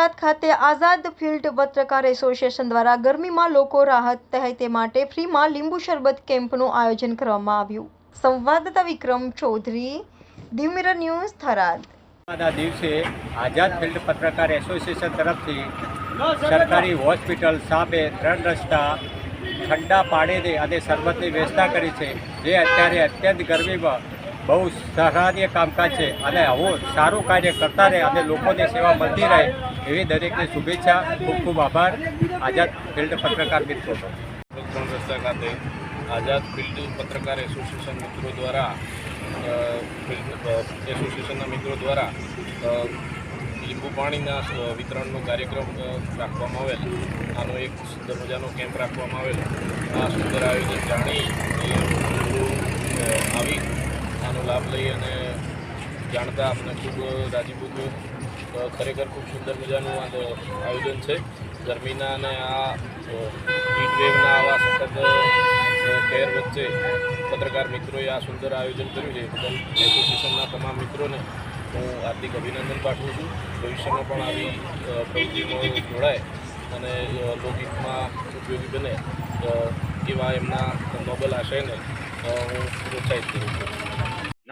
થરાદ ખાતે આઝાદ ફિલ્ડ પત્રકાર એસોસિએશન દ્વારા ગરમીમાં લોકો રાહત થાય તે માટે ફ્રીમાં લીંબુ શરબત કેમ્પનું આયોજન કરવામાં આવ્યું. સંવાદદાતા વિક્રમ ચૌધરી ધીમીર ન્યૂઝ, થરાદ. દિવસે આઝાદ ફિલ્ડ પત્રકાર એસોસિએશન તરફથી સરકારી હોસ્પિટલ સામે ત્રણ રસ્તા ઠંડા પાણીની અને શરબતની વ્યવસ્થા કરી છે, જે અત્યારે અત્યંત ગરમીમાં બહુ સરાહનીય કામકાજ છે અને આવું સારું કાર્ય કરતા રહે અને લોકોને સેવા મળતી રહે એવી દરેકને શુભેચ્છા, ખૂબ ખૂબ આભાર. આઝાદ ફિલ્ડ પત્રકાર મિત્રો. ખાતે આઝાદ ફિલ્ડ પત્રકાર એસોસિએશન મિત્રો દ્વારા એસોસિએશનના મિત્રો દ્વારા લીંબુ પાણીના વિતરણનો કાર્યક્રમ રાખવામાં આવેલ. આનો એક સુંદર મજાનો કેમ્પ રાખવામાં આવેલ. આ સુંદર આયોજન જાણી આનો અને જાણતા આપણે ખૂબ રાજીપૂર્વક ખરેખર ખૂબ સુંદર મજાનું આ આયોજન છે. ગરમીના અને આ હીટ આવા સખત અ, વચ્ચે પત્રકાર મિત્રોએ આ સુંદર આયોજન કર્યું છે. બદલ એસોસિએશનના તમામ મિત્રોને હું હાર્દિક અભિનંદન પાઠવું છું. ભવિષ્યમાં પણ આવી પ્રવૃત્તિમાં જોડાય અને લોકહિતમાં ઉપયોગી બને એવા એમના નોબલ આશયને હું પ્રોત્સાહિત કરું છું.